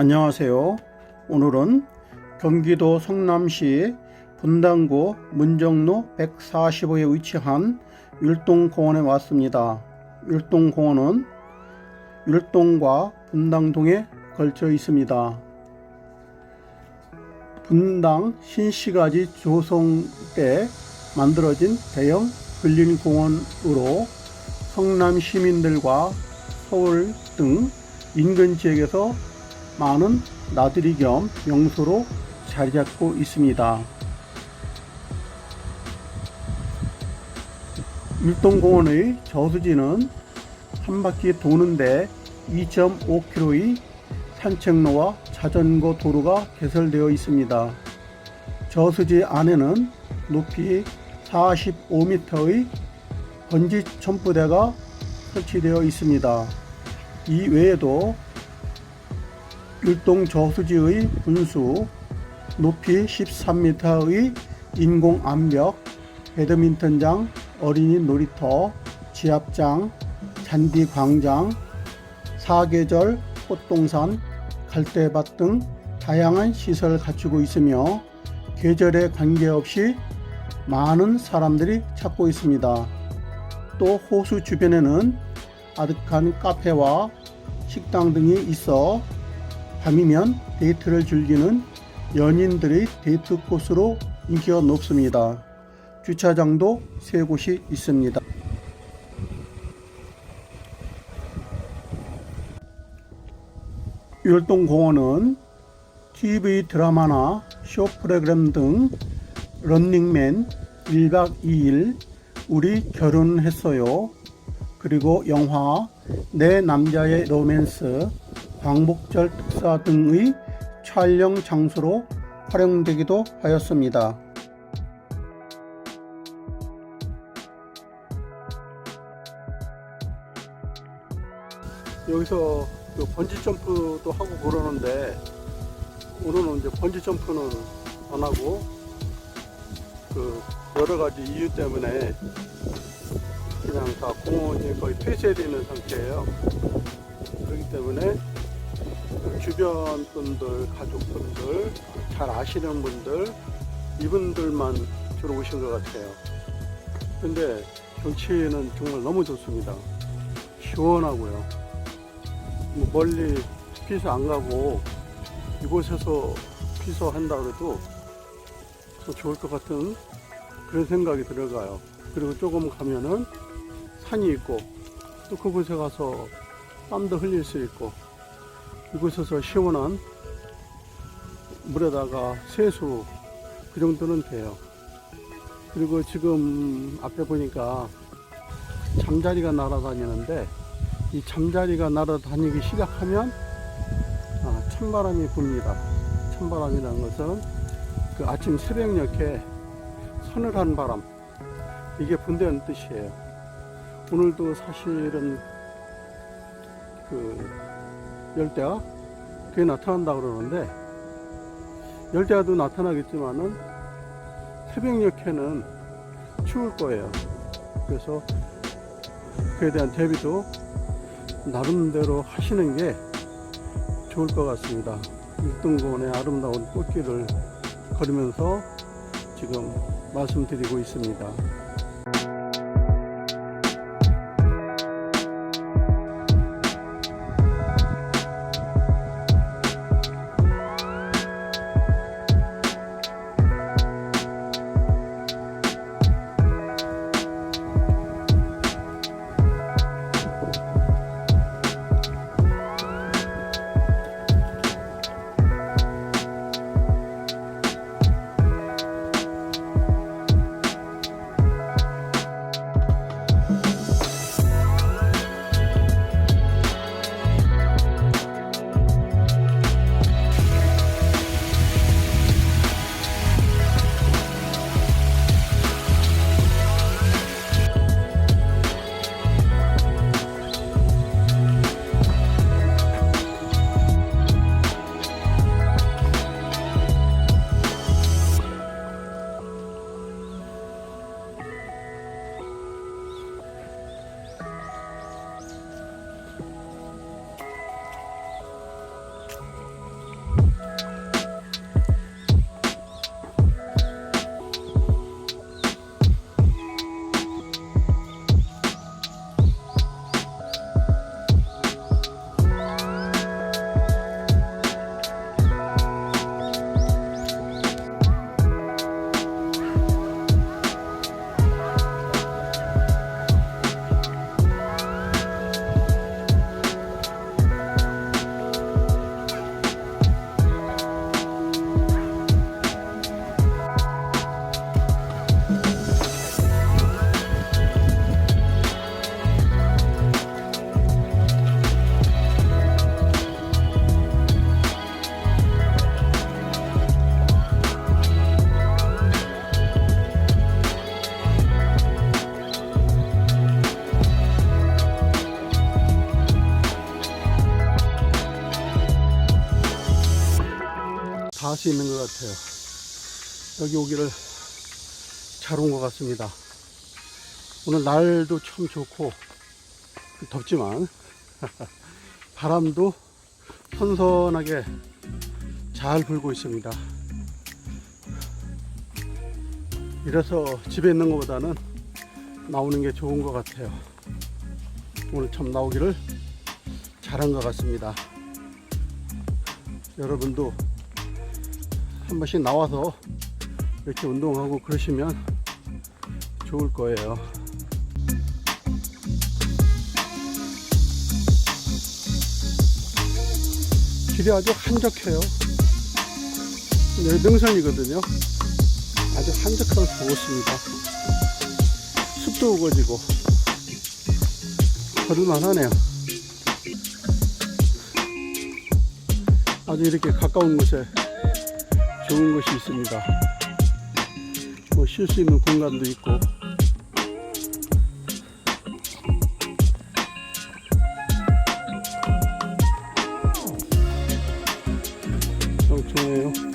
안녕하세요. 오늘은 경기도 성남시 분당구 문정로 145에 위치한 율동공원에 왔습니다. 율동공원은 율동과 분당동에 걸쳐 있습니다. 분당 신시가지 조성 때 만들어진 대형 근린공원으로 성남 시민들과 서울 등 인근 지역에서 많은 나들이 겸 명소로 자리 잡고 있습니다. 율동공원의 저수지는 한 바퀴 도는데 2.5km의 산책로와 자전거 도로가 개설되어 있습니다. 저수지 안에는 높이 45m의 번지 점프대가 설치되어 있습니다. 이 외에도 율동 저수지의 분수, 높이 13m의 인공 암벽, 배드민턴장, 어린이 놀이터, 지압장, 잔디 광장, 사계절, 꽃동산, 갈대밭 등 다양한 시설을 갖추고 있으며 계절에 관계없이 많은 사람들이 찾고 있습니다. 또 호수 주변에는 아득한 카페와 식당 등이 있어 밤이면 데이트를 즐기는 연인들의 데이트 코스로 인기가 높습니다. 주차장도 세 곳이 있습니다. 율동공원은 TV 드라마나 쇼 프로그램 등 런닝맨 1박 2일 우리 결혼했어요. 그리고 영화 내 남자의 로맨스 광복절 특사 등의 촬영 장소로 활용되기도 하였습니다. 여기서 그 번지 점프도 하고 그러는데 오늘은 이제 번지 점프는 안 하고 그 여러 가지 이유 때문에 그냥 다 공원이 거의 폐쇄되어 있는 상태예요. 그렇기 때문에 그 주변 분들, 가족분들, 잘 아시는 분들, 이분들만 주로 오신 것 같아요. 근데 경치는 정말 너무 좋습니다. 시원하고요. 뭐 멀리 피서 안 가고 이곳에서 피서 한다 그래도 더 좋을 것 같은 그런 생각이 들어가요. 그리고 조금 가면은 산이 있고 또 그곳에 가서 땀도 흘릴 수 있고 이곳에서 시원한 물에다가 세수 그 정도는 돼요. 그리고 지금 앞에 보니까 잠자리가 날아다니는데 이 잠자리가 날아다니기 시작하면 아, 찬바람이 붑니다. 찬바람이라는 것은 그 아침 새벽녘에 서늘한 바람 이게 분다는 뜻이에요. 오늘도 사실은 그 열대가 그게 나타난다 그러는데 열대야도 나타나겠지만은 새벽녘에는 추울 거예요. 그래서 그에 대한 대비도 나름대로 하시는 게 좋을 것 같습니다. 율동공원의 아름다운 꽃길을 걸으면서 지금 말씀드리고 있습니다. 수 있는 것 같아요. 여기 오기를 잘 온 것 같습니다. 오늘 날도 참 좋고 덥지만 바람도 선선하게 잘 불고 있습니다. 이래서 집에 있는 것보다는 나오는 게 좋은 것 같아요. 오늘 참 나오기를 잘한 것 같습니다. 여러분도 한 번씩 나와서 이렇게 운동하고 그러시면 좋을 거예요. 길이 아주 한적해요. 여기 능선이거든요. 아주 한적하고 좋습니다. 숲도 우거지고 걸을만 하네요. 아주 이렇게 가까운 곳에 좋은 곳이 있습니다. 뭐 쉴 수 있는 공간도 있고. 참 좋아요.